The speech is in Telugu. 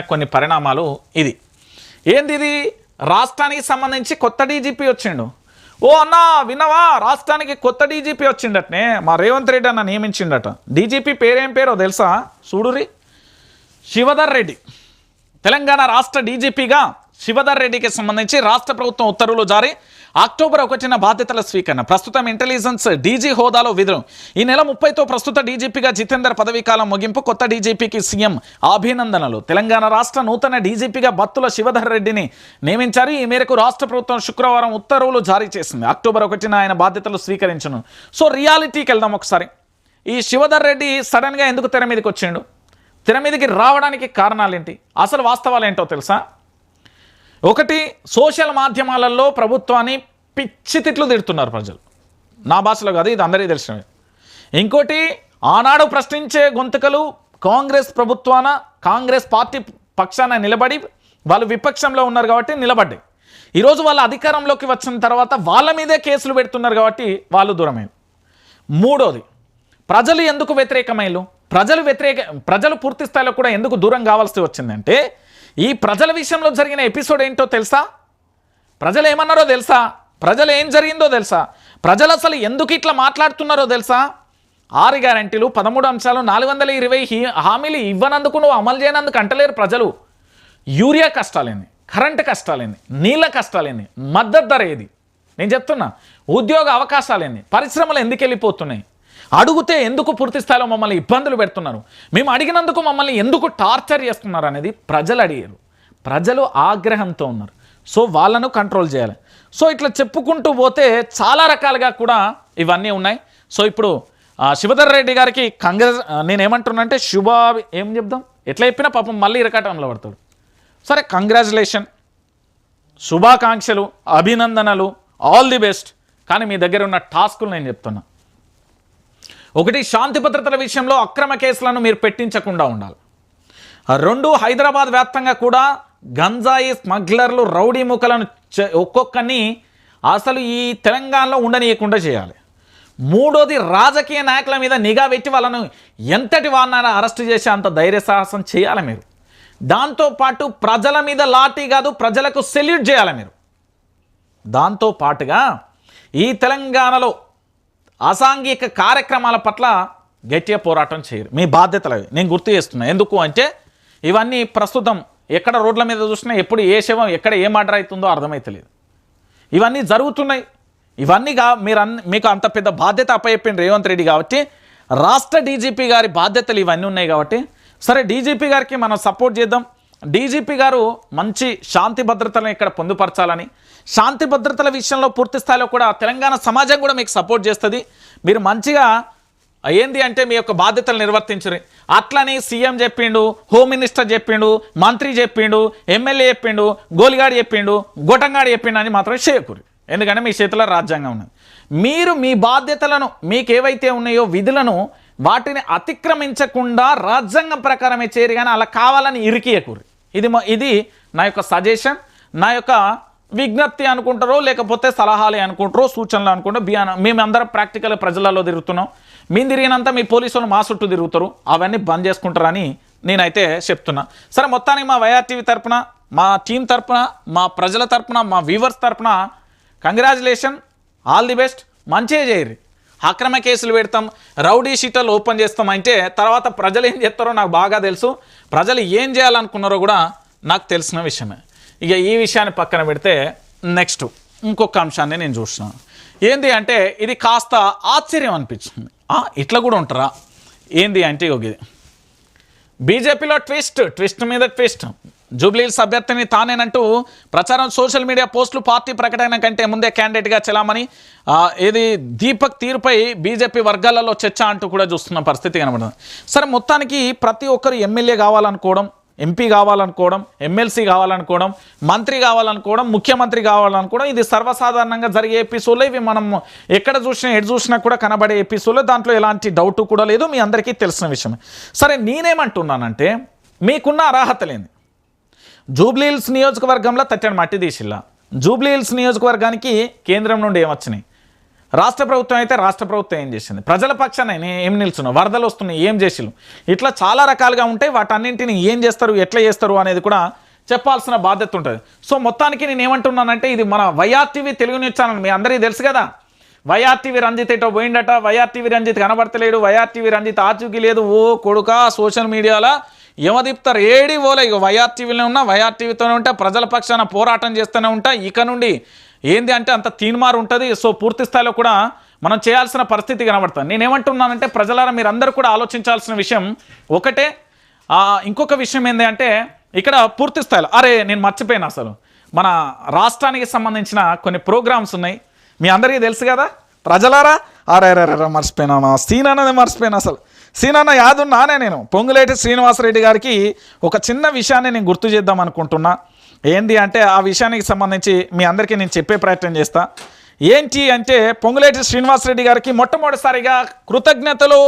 కొన్ని పరిణామాలు ఇది. ఏంది ఇది రాష్ట్రానికి సంబంధించి కొత్త డీజీపీ వచ్చిండు. ఓ అన్నా విన్నవా? రాష్ట్రానికి కొత్త డీజీపీ వచ్చిండటనే మా రేవంత్ రెడ్డి అన్న నియమించిండట. డీజీపీ పేరేం పేరో తెలుసా? చూడురి శివధర్ రెడ్డి. తెలంగాణ రాష్ట్ర డీజీపీగా శివధర్ రెడ్డికి సంబంధించి రాష్ట్ర ప్రభుత్వం ఉత్తర్వులు జారీ. అక్టోబర్ ఒకటిన బాధ్యతల స్వీకరణ. ప్రస్తుతం ఇంటెలిజెన్స్ డీజీ హోదాలో విధులు. ఈ నెల ముప్పైతో ప్రస్తుత డీజీపీగా జితేందర్ పదవీకాలం ముగింపు కొత్త డీజీపీకి సీఎం అభినందనలు. తెలంగాణ రాష్ట్ర నూతన డీజీపీగా బత్తుల శివధర్ రెడ్డిని నియమించారు. ఈ మేరకు రాష్ట్ర ప్రభుత్వం శుక్రవారం ఉత్తర్వులు జారీ చేసింది. అక్టోబర్ ఒకటిన ఆయన బాధ్యతలు స్వీకరించను. సో రియాలిటీకి వెళ్దాం ఒకసారి. ఈ శివధర్ రెడ్డి సడన్గా ఎందుకు తెర మీదకి వచ్చిండు? తెర మీదకి రావడానికి కారణాలేంటి? అసలు వాస్తవాలు ఏంటో తెలుసా? ఒకటి సోషల్ మాధ్యమాలలో ప్రభుత్వాన్ని పిచ్చి తిట్లు తిడుతున్నారు ప్రజలు. నా భాషలో కాదు ఇది అందరికీ తెలిసినవి ఇంకోటి ఆనాడు ప్రశ్నించే గొంతుకలు కాంగ్రెస్ ప్రభుత్వాన కాంగ్రెస్ పార్టీ పక్షాన నిలబడి వాళ్ళు విపక్షంలో ఉన్నారు కాబట్టి నిలబడ్డాయి. ఈరోజు వాళ్ళ అధికారంలోకి వచ్చిన తర్వాత వాళ్ళ మీదే కేసులు పెడుతున్నారు కాబట్టి వాళ్ళు దూరమైంది. మూడోది ప్రజలు ఎందుకు వ్యతిరేకమైలు ప్రజలు వ్యతిరేక ప్రజలు పూర్తి స్థాయిలో కూడా ఎందుకు దూరం కావాల్సి వచ్చిందంటే ఈ ప్రజల విషయంలో జరిగిన ఎపిసోడ్ ఏంటో తెలుసా? ప్రజలు ఏమన్నారో తెలుసా? ప్రజలు ఏం జరిగిందో తెలుసా? ప్రజలు అసలు ఎందుకు ఇట్లా మాట్లాడుతున్నారో తెలుసా? ఆరు గ్యారంటీలు పదమూడు అంశాలు నాలుగు వందల ఇరవై హీ- హామీలు ఇవ్వనందుకు నువ్వు అమలు చేయనందుకు అంటలేరు ప్రజలు. యూరియా కష్టాలేంది కరెంటు కష్టాలేంది నీళ్ళ కష్టాలేంది మద్దతు ధర ఏది? నేను చెప్తున్నా ఉద్యోగ అవకాశాలేంది పరిశ్రమలు ఎందుకు వెళ్ళిపోతున్నాయి? అడిగితే ఎందుకు పూర్తి స్థాయిలో మమ్మల్ని ఇబ్బందులు పెడుతున్నారు? మేము అడిగినందుకు మమ్మల్ని ఎందుకు టార్చర్ చేస్తున్నారు అనేది ప్రజలు అడిగారు. ప్రజలు ఆగ్రహంతో ఉన్నారు. సో వాళ్ళను కంట్రోల్ చేయాలి. సో ఇట్లా చెప్పుకుంటూ పోతే చాలా రకాలుగా కూడా ఇవన్నీ ఉన్నాయి. సో ఇప్పుడు శివధర్ రెడ్డి గారికి కంగ్రెస్ నేను ఏమంటున్నానంటే శుభ ఏం చెప్దాం? ఎట్లా చెప్పినా పాపం మళ్ళీ ఇరకాటంలో పడతాడు. సరే కంగ్రాచులేషన్ శుభాకాంక్షలు అభినందనలు ఆల్ ది బెస్ట్. కానీ మీ దగ్గర ఉన్న టాస్కులు నేను చెప్తున్నా. ఒకటి శాంతి భద్రతల విషయంలో అక్రమ కేసులను మీరు పెట్టించకుండా ఉండాలి. రెండు హైదరాబాద్ వ్యాప్తంగా కూడా గంజాయి స్మగ్లర్లు రౌడీ ముఖలను చ- ఒక్కొక్కరిని అసలు ఈ తెలంగాణలో ఉండనీయకుండా చేయాలి. మూడోది రాజకీయ నాయకుల మీద నిఘా పెట్టి వాళ్ళను ఎంతటి వాళ్ళని అరెస్ట్ చేసే అంత ధైర్య సాహసం చేయాలి మీరు. దాంతోపాటు ప్రజల మీద లాఠీ కాదు ప్రజలకు సెల్యూట్ చేయాలి మీరు. దాంతో పాటుగా ఈ తెలంగాణలో అసాంఘిక కార్యక్రమాల పట్ల గట్టిగా పోరాటం చేయరు. మీ బాధ్యతలు నేను గుర్తు చేస్తున్నా. ఎందుకు అంటే ఇవన్నీ ప్రస్తుతం ఎక్కడ రోడ్ల మీద చూసినా ఎప్పుడు ఏ శవం ఎక్కడ ఏ మర్డర్ అవుతుందో అర్థమైతలేదు. ఇవన్నీ జరుగుతున్నాయి. ఇవన్నీగా మీరు అన్ మీకు అంత పెద్ద బాధ్యత అప్పచెప్పింది రేవంత్ రెడ్డి కాబట్టి రాష్ట్ర డీజీపీ గారి బాధ్యతలు ఇవన్నీ ఉన్నాయి కాబట్టి సరే డీజీపీ గారికి మనం సపోర్ట్ చేద్దాం. డీజీపీ గారు మంచి శాంతి భద్రతలను ఇక్కడ పొందుపరచాలని శాంతి భద్రతల విషయంలో పూర్తి స్థాయిలో కూడా తెలంగాణ సమాజం కూడా మీకు సపోర్ట్ చేస్తుంది. మీరు మంచిగా ఏంది అంటే మీ యొక్క బాధ్యతలు నిర్వర్తించరు అట్లని సీఎం చెప్పిండు హోమ్ మినిస్టర్ చెప్పిండు మంత్రి చెప్పిండు ఎమ్మెల్యే చెప్పిండు గోలిగాడు చెప్పిండు గొటంగాడు చెప్పిండు అని మాత్రం చేయకూరు ఎందుకంటే మీ చేతిలో రాజ్యాంగం ఉన్నది. మీరు మీ బాధ్యతలను మీకు ఏవైతే ఉన్నాయో విధులను వాటిని అతిక్రమించకుండా రాజ్యాంగం ప్రకారమే చేయరు కానీ అలా కావాలని ఇరికియకూరి ఇది మా- ఇది నా యొక్క సజెషన్ నా యొక్క విజ్ఞప్తి అనుకుంటారో లేకపోతే సలహాలే అనుకుంటారో సూచనలు అనుకుంటారో బియాన మేమందరం ప్రాక్టికల్ ప్రజలలో తిరుగుతున్నాం. మేము తిరిగినంత మీ పోలీసులు మా చుట్టూ తిరుగుతారు. అవన్నీ బంద్ చేసుకుంటారని నేనైతే చెప్తున్నా. సరే మొత్తానికి మా వైఆర్ టీవీ తరపున మా టీం తరపున మా ప్రజల తరపున మా వ్యూవర్స్ తరపున కంగ్రాచులేషన్ ఆల్ ది బెస్ట్ మంచిగా చేయరు అక్రమ కేసులు పెడతాం రౌడీ షీటర్లు ఓపెన్ చేస్తాం అంటే తర్వాత ప్రజలు ఏం చేస్తారో నాకు బాగా తెలుసు. ప్రజలు ఏం చేయాలనుకున్నారో కూడా నాకు తెలిసిన విషయమే. ఇక ఈ విషయాన్ని పక్కన పెడితే నెక్స్ట్ ఇంకొక అంశాన్ని నేను చూస్తున్నాను ఏంది అంటే ఇది కాస్త ఆశ్చర్యం అనిపించింది. ఆ, ఇట్లా కూడా ఉంటారా? ఏంది అంటే ఇగో ఇది. బీజేపీలో ట్విస్ట్ ట్విస్ట్ మీద ట్విస్ట్. జూబ్లీహిల్స్ అభ్యర్థిని తానేనంటూ ప్రచారం సోషల్ మీడియా పోస్టులు పార్టీ ప్రకటన కంటే ముందే క్యాండిడేట్గా చెలామని ఏది దీపక్ తీరుపై బీజేపీ వర్గాలలో చర్చ అంటూ కూడా చూస్తున్న పరిస్థితి కనబడుతుంది. సరే మొత్తానికి ప్రతి ఒక్కరు ఎమ్మెల్యే కావాలనుకోవడం ఎంపీ కావాలనుకోవడం ఎమ్మెల్సీ కావాలనుకోవడం మంత్రి కావాలనుకోవడం ముఖ్యమంత్రి కావాలనుకోవడం ఇది సర్వసాధారణంగా జరిగే ఎపిసోడ్లో. ఇవి మనం ఎక్కడ చూసినా ఎటు చూసినా కూడా కనబడే ఎపిసోడ్లో. దాంట్లో ఎలాంటి డౌట్ కూడా లేదు. మీ అందరికీ తెలిసిన విషయమే. సరే నేనేమంటున్నానంటే మీకున్న అర్హత లేని జూబ్లీహిల్స్ నియోజకవర్గంలో తట్టని మట్టి తీసిల్లా. జూబ్లీహిల్స్ నియోజకవర్గానికి కేంద్రం నుండి ఏమొచ్చినాయి? రాష్ట్ర ప్రభుత్వం అయితే రాష్ట్ర ప్రభుత్వం ఏం చేసింది? ప్రజల పక్షాన ఏం నిల్చున్నావు? వరదలు వస్తున్నాయి ఏం చేసిలు ఇట్లా చాలా రకాలుగా ఉంటాయి వాటన్నింటిని ఏం చేస్తారు ఎట్లా చేస్తారు అనేది కూడా చెప్పాల్సిన బాధ్యత ఉంటుంది. సో మొత్తానికి నేను ఏమంటున్నానంటే ఇది మన వైఆర్టీవీ తెలుగు న్యూస్ ఛానల్ మీ అందరికీ తెలుసు కదా? వైఆర్టీవీ రంజిత్ ఎటో పోయిండట వైఆర్టీవీ రంజిత్ కనబడతలేడు వైఆర్టీవీ రంజిత్ ఆచూకీ లేదు ఓ కొడుక సోషల్ మీడియాలో యమదీప్తారు ఏడి ఓలే ఇక వైఆర్టీవీలో ఉన్నా వైఆర్టీవీతోనే ఉంటా ప్రజల పక్షాన పోరాటం చేస్తూనే ఉంటా. ఇక నుండి ఏంది అంటే అంత తీన్మారు ఉంటుంది. సో పూర్తి స్థాయిలో కూడా మనం చేయాల్సిన పరిస్థితి కనబడుతుంది. నేనేమంటున్నానంటే ప్రజలారా మీరందరూ కూడా ఆలోచించాల్సిన విషయం ఒకటే. ఇంకొక విషయం ఏంటి అంటే ఇక్కడ పూర్తి స్థాయిలో అరే నేను మర్చిపోయాను అసలు. మన రాష్ట్రానికి సంబంధించిన కొన్ని ప్రోగ్రామ్స్ ఉన్నాయి. మీ అందరికీ తెలుసు కదా? ప్రజలారా అరే అరే అరే మర్చిపోయినా సీన్ అన్నది మర్చిపోయాను అసలు. సీన్ అన్న యాదున్నానే నేను. పొంగులేటి శ్రీనివాసరెడ్డి గారికి ఒక చిన్న విషయాన్ని నేను గుర్తు చేద్దాం అనుకుంటున్నా. ఏంది అంటే ఆ విషయానికి సంబంధించి మీ అందరికీ నేను చెప్పే ప్రయత్నం చేస్తా. ఏంటి అంటే పొంగులేటి శ్రీనివాసరెడ్డి గారికి మొట్టమొదటిసారిగా కృతజ్ఞతలు